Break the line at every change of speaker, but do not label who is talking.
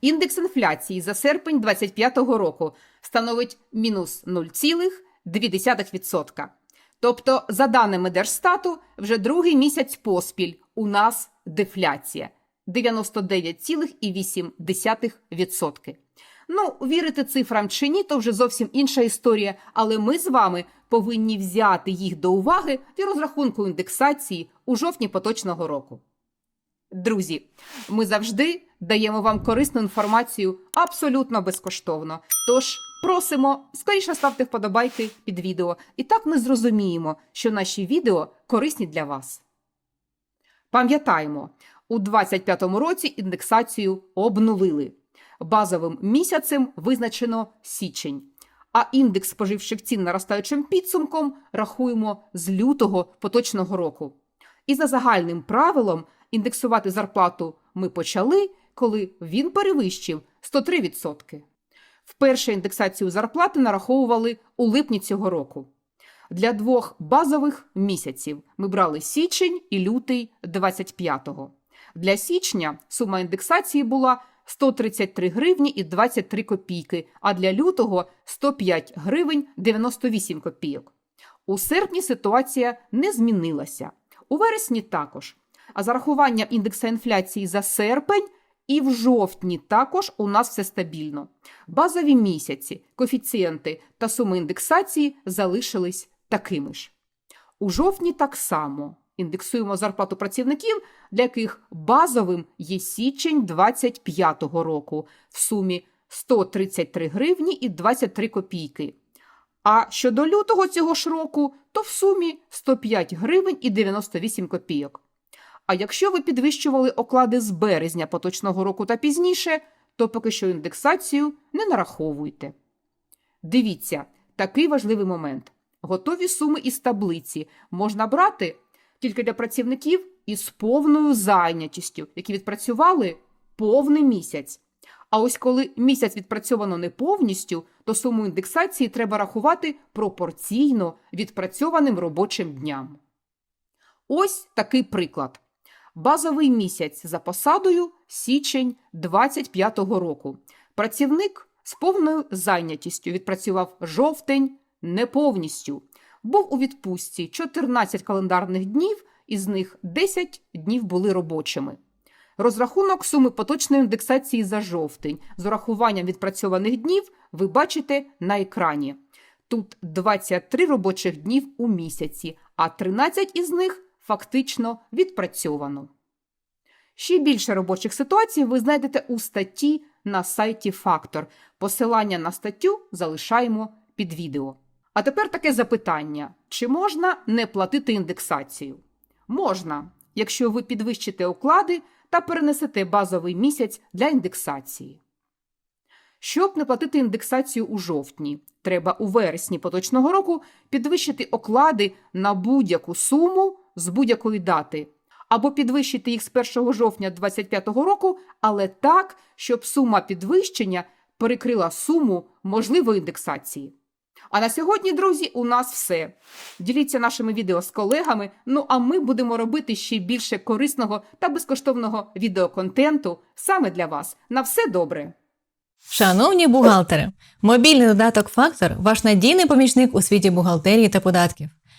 інфляції за серпень 2025 року становить мінус 0,2%. Тобто, за даними Держстату, вже другий місяць поспіль у нас дефляція 99,8%. Ну, вірити цифрам чи ні, то вже зовсім інша історія, але ми з вами повинні взяти їх до уваги при розрахунку індексації у жовтні поточного року. Друзі, ми завжди даємо вам корисну інформацію абсолютно безкоштовно. Тож просимо скоріше ставте вподобайки під відео, і так ми зрозуміємо, що наші відео корисні для вас. Пам'ятаємо, у 2025 році індексацію обнулили. Базовим місяцем визначено січень, а індекс споживчих цін наростаючим підсумком рахуємо з лютого поточного року. І за загальним правилом індексувати зарплату ми почали, коли він перевищив 103%. Вперше індексацію зарплати нараховували у липні цього року. Для двох базових місяців ми брали січень і лютий 25-го. Для січня сума індексації була 133 гривні і 23 копійки, а для лютого 105 гривень 98 копійок. У серпні ситуація не змінилася. У вересні також. А за рахуванням індекса інфляції за серпень і в жовтні також у нас все стабільно. Базові місяці, коефіцієнти та суми індексації залишились такими ж. У жовтні так само індексуємо зарплату працівників, для яких базовим є січень 25-го року в сумі 133 гривні і 23 копійки. А щодо лютого цього ж року, то в сумі 105 гривень і 98 копійок. А якщо ви підвищували оклади з березня поточного року та пізніше, то поки що індексацію не нараховуйте. Дивіться, такий важливий момент. Готові суми із таблиці можна брати тільки для працівників із повною зайнятістю, які відпрацювали повний місяць. А ось коли місяць відпрацьовано не повністю, то суму індексації треба рахувати пропорційно відпрацьованим робочим дням. Ось такий приклад. Базовий місяць за посадою січень 25-го року. Працівник з повною зайнятістю відпрацював жовтень не повністю. Був у відпустці 14 календарних днів, із них 10 днів були робочими. Розрахунок суми поточної індексації за жовтень з урахуванням відпрацьованих днів ви бачите на екрані. Тут 23 робочих днів у місяці, а 13 із них фактично відпрацьовано. Ще більше робочих ситуацій ви знайдете у статті на сайті Фактор. Посилання на статтю залишаємо під відео. А тепер таке запитання: чи можна не платити індексацію? Можна, якщо ви підвищите оклади та перенесете базовий місяць для індексації. Щоб не платити індексацію у жовтні, треба у вересні поточного року підвищити оклади на будь-яку суму з будь-якої дати, або підвищити їх з 1 жовтня 2025 року, але так, щоб сума підвищення перекрила суму можливої індексації. А на сьогодні, друзі, у нас все. Діліться нашими відео з колегами. Ну а ми будемо робити ще більше корисного та безкоштовного відеоконтенту саме для вас. На все добре!
Шановні бухгалтери, мобільний додаток Фактор ваш надійний помічник у світі бухгалтерії та податків.